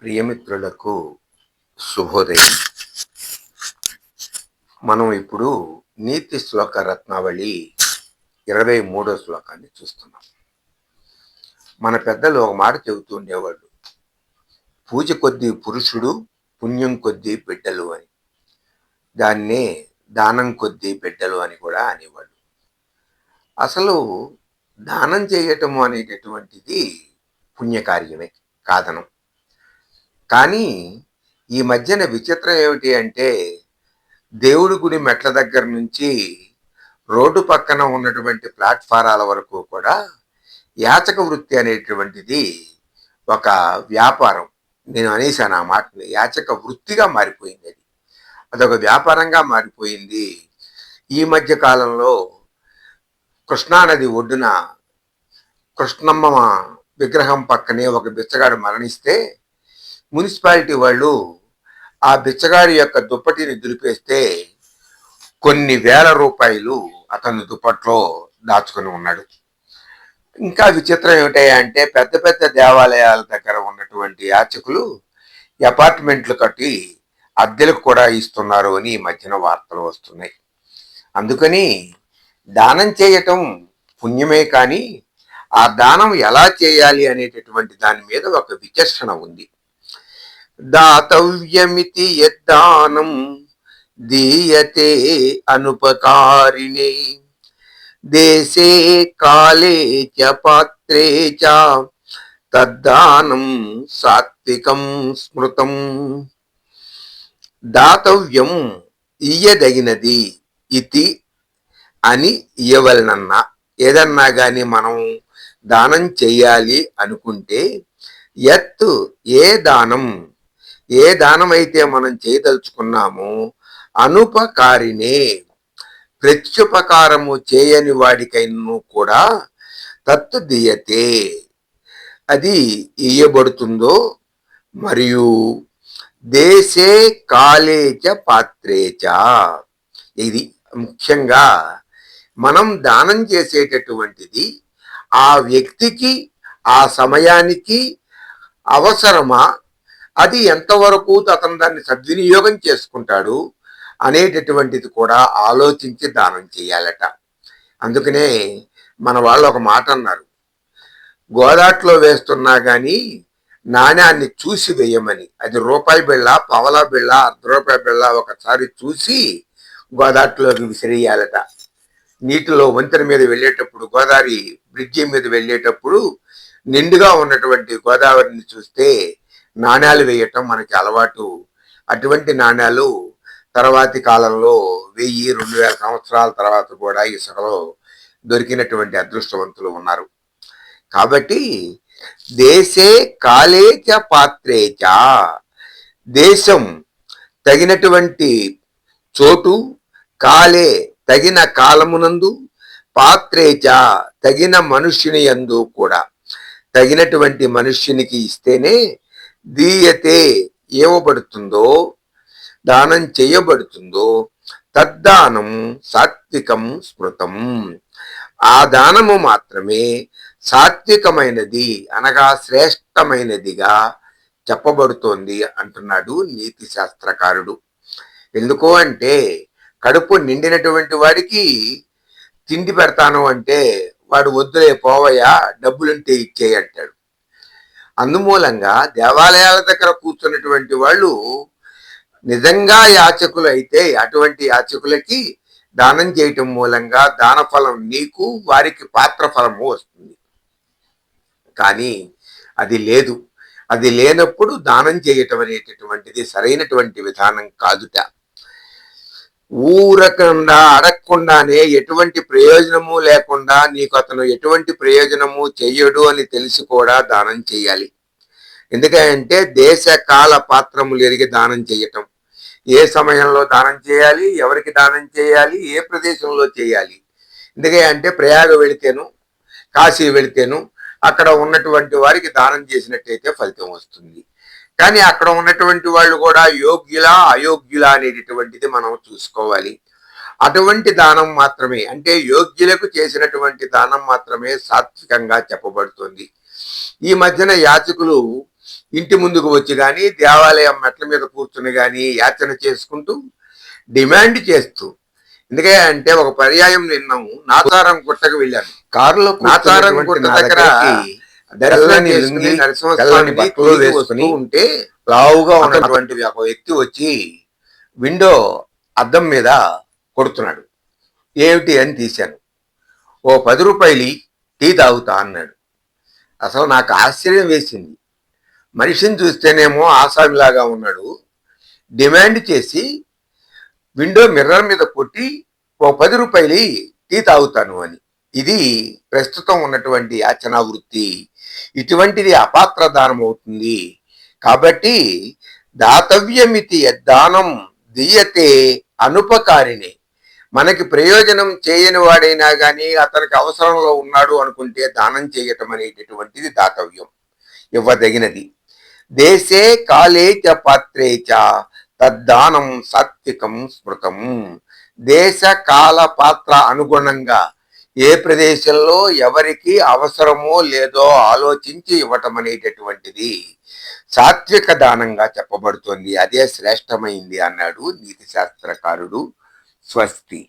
ప్రియమిత్రులకు శుభోదయం. మనం ఇప్పుడు నీతి శ్లోక రత్నావళి ఇరవై మూడో శ్లోకాన్ని చూస్తున్నాం. మన పెద్దలు ఒక మాట చెబుతూ ఉండేవాళ్ళు పూజ కొద్దీ పురుషుడు పుణ్యం కొద్దీ బిడ్డలు అని. దాన్నే దానం కొద్దీ బిడ్డలు అని కూడా అనేవాళ్ళు. అసలు దానం చేయటము అనేటటువంటిది పుణ్యకార్యమే కాదనం. కానీ ఈ మధ్యన విచిత్రం ఏమిటి అంటే దేవుడి గుడి మెట్ల దగ్గర నుంచి రోడ్డు పక్కన ఉన్నటువంటి ప్లాట్ఫారాల వరకు కూడా యాచక వృత్తి అనేటువంటిది ఒక వ్యాపారం. నేను అనేసాను ఆ మాటని. యాచక వృత్తిగా మారిపోయింది అది. అదొక వ్యాపారంగా మారిపోయింది. ఈ మధ్య కాలంలో కృష్ణానది ఒడ్డున కృష్ణమ్మ విగ్రహం పక్కనే ఒక బిచ్చగాడు మరణిస్తే మున్సిపాలిటీ వాళ్ళు ఆ బిచ్చగాడి యొక్క దుప్పటిని దులిపేస్తే కొన్ని వేల రూపాయలు అతను దుప్పట్లో దాచుకొని ఉన్నాడు. ఇంకా విచిత్రం ఏమిటంటే పెద్ద పెద్ద దేవాలయాల దగ్గర ఉన్నటువంటి యాచకులు అపార్ట్మెంట్లు కట్టి అద్దెలకు కూడా ఇస్తున్నారు అని ఈ మధ్యన వార్తలు వస్తున్నాయి. అందుకని దానం చేయటం పుణ్యమే కానీ ఆ దానం ఎలా చేయాలి అనేటటువంటి దాని మీద ఒక విచక్షణ ఉంది. దాతవ్యమితి యద్దానం దీయతే అనుపకారిణే. దేశే కాలే చ పాత్రే చ తద్దానం సాత్వికం స్మృతం. దాతవ్యం ఇయ్యదగినది ఇది అని ఇయ్యవలనన్నా. ఏదన్నా కానీ మనం దానం చెయ్యాలి అనుకుంటే ఎత్తు ఏ దానం ఏ దానమైతే మనం చేయదలుచుకున్నామో అనుపకారినే ప్రత్యుపకారము చేయని వాడికైనా కూడా తత్తు దియతే అది ఇయ్యబడుతుందో మరియు దేశే కాలేచ పాత్రేచ. ఇది ముఖ్యంగా మనం దానం చేసేటటువంటిది ఆ వ్యక్తికి ఆ సమయానికి అవసరమా అది ఎంతవరకు అతను దాన్ని సద్వినియోగం చేసుకుంటాడు అనేటటువంటిది కూడా ఆలోచించి దానం చేయాలట. అందుకనే మన వాళ్ళు ఒక మాట అన్నారు. గోదాట్లో వేస్తున్నా కానీ నాణ్యాన్ని చూసి వేయమని. అది రూపాయి బిళ్ళ పవలా బిళ్ళ అర్ధ రూపాయి బిళ్ళ ఒకసారి చూసి గోదాట్లోకి విసిరేయాలట. నీటిలో వంతెన మీద వెళ్ళేటప్పుడు గోదావరి బ్రిడ్జి మీద వెళ్ళేటప్పుడు నిండుగా ఉన్నటువంటి గోదావరిని చూస్తే నాణ్యాలు వేయటం మనకి అలవాటు. అటువంటి నాణ్యాలు తర్వాతి కాలంలో వెయ్యి రెండు వేల సంవత్సరాల తర్వాత కూడా ఇసుకలో దొరికినటువంటి అదృష్టవంతులు ఉన్నారు. కాబట్టి దేశే కాలేచ పాత్రేచ దేశం తగినటువంటి చోటు కాలే తగిన కాలమునందు పాత్రేచ తగిన మనుష్యుని యందు కూడా. తగినటువంటి మనుష్యునికి ఇస్తేనే దీయతే ఇవ్వబడుతుందో దానం చేయబడుతుందో తద్దానం సాత్వికం స్మృతం. ఆ దానము మాత్రమే సాత్వికమైనది అనగా శ్రేష్టమైనదిగా చెప్పబడుతోంది అంటున్నాడు నీతి శాస్త్రకారుడు. ఎందుకు అంటే కడుపు నిండినటువంటి వాడికి తిండి పెడతాను అంటే వాడు వద్దులే పోవయ్యా డబ్బులుంటే ఇచ్చేయంటాడు అందుమూలంగా దేవాలయాల దగ్గర కూర్చున్నటువంటి వాళ్ళు నిజంగా యాచకులు అయితే అటువంటి యాచకులకి దానం చేయటం మూలంగా దాన ఫలం నీకు వారికి పాత్ర ఫలము వస్తుంది. కానీ అది లేదు. అది లేనప్పుడు దానం చేయటం అనేటటువంటిది సరైనటువంటి విధానం కాదుట. ఊరకుండా అడగకుండానే ఎటువంటి ప్రయోజనము లేకుండా నీకు అతను ఎటువంటి ప్రయోజనము చెయ్యడు అని తెలిసి కూడా దానం చేయాలి ఎందుకంటే దేశ కాల పాత్రములు ఎరిగి దానం చేయటం ఏ సమయంలో దానం చేయాలి? ఎవరికి దానం చేయాలి? ఏ ప్రదేశంలో చేయాలి? ఎందుకంటే ప్రయాగ వెళితేను కాశీ వెళితేను అక్కడ ఉన్నటువంటి వారికి దానం చేసినట్టయితే ఫలితం వస్తుంది. కానీ అక్కడ ఉన్నటువంటి వాళ్ళు కూడా యోగ్యులా అయోగ్యులా అనేటటువంటిది మనం చూసుకోవాలి. అటువంటి దానం మాత్రమే అంటే యోగ్యులకు చేసినటువంటి దానం మాత్రమే సాత్వికంగా చెప్పబడుతుంది. ఈ మధ్యన యాచకులు ఇంటి ముందుకు వచ్చి కానీ దేవాలయం మెట్ల మీద కూర్చుని కానీ యాచన చేసుకుంటూ డిమాండ్ చేస్తూ ఎందుకంటే అంటే ఒక పర్యాయం నిన్నాము నాచారం గుట్టకు వెళ్ళాను. కారులో నాచారం కూర్చున్నటువంటి గుట్ట నా దగ్గర బట్టలు వేసుకుని ఉంటే లావుగా ఉన్నటువంటి ఒక వ్యక్తి వచ్చి విండో అద్దం మీద కొడుతున్నాడు. ఏమిటి అని తీశాను. ఓ పది రూపాయలు టీ తాగుతా అన్నాడు. అసలు నాకు ఆశ్చర్యం వేసింది. మనిషిని చూస్తేనేమో ఆసామిలాగా ఉన్నాడు. డిమాండ్ చేసి విండో మిర్రర్ మీద కొట్టి ఓ పది రూపాయలు టీ తాగుతాను అని. ఇది ప్రస్తుతం ఉన్నటువంటి యాచనా వృత్తి. ఇటువంటిది అపాత్ర దానం అవుతుంది కాబట్టి దాతవ్యమితి దానం దీయతే అనుపకారిణి. మనకి ప్రయోజనం చేయని వాడైనా కానీ అతనికి అవసరంలో ఉన్నాడు అనుకుంటే దానం చేయటం అనేటటువంటిది దాతవ్యం ఇవ్వదగినది. దేశే కాలే చ పాత్రే చ తద్దానం సాత్వికం స్మృతం దేశ కాల పాత్ర అనుగుణంగా ఏ ప్రదేశంలో ఎవరికి అవసరమో లేదో ఆలోచించి ఇవ్వటం అనేటటువంటిది సాత్విక దానంగా చెప్పబడుతోంది. అదే శ్రేష్టమైంది అన్నాడు నీతి శాస్త్రకారుడు స్వస్తి.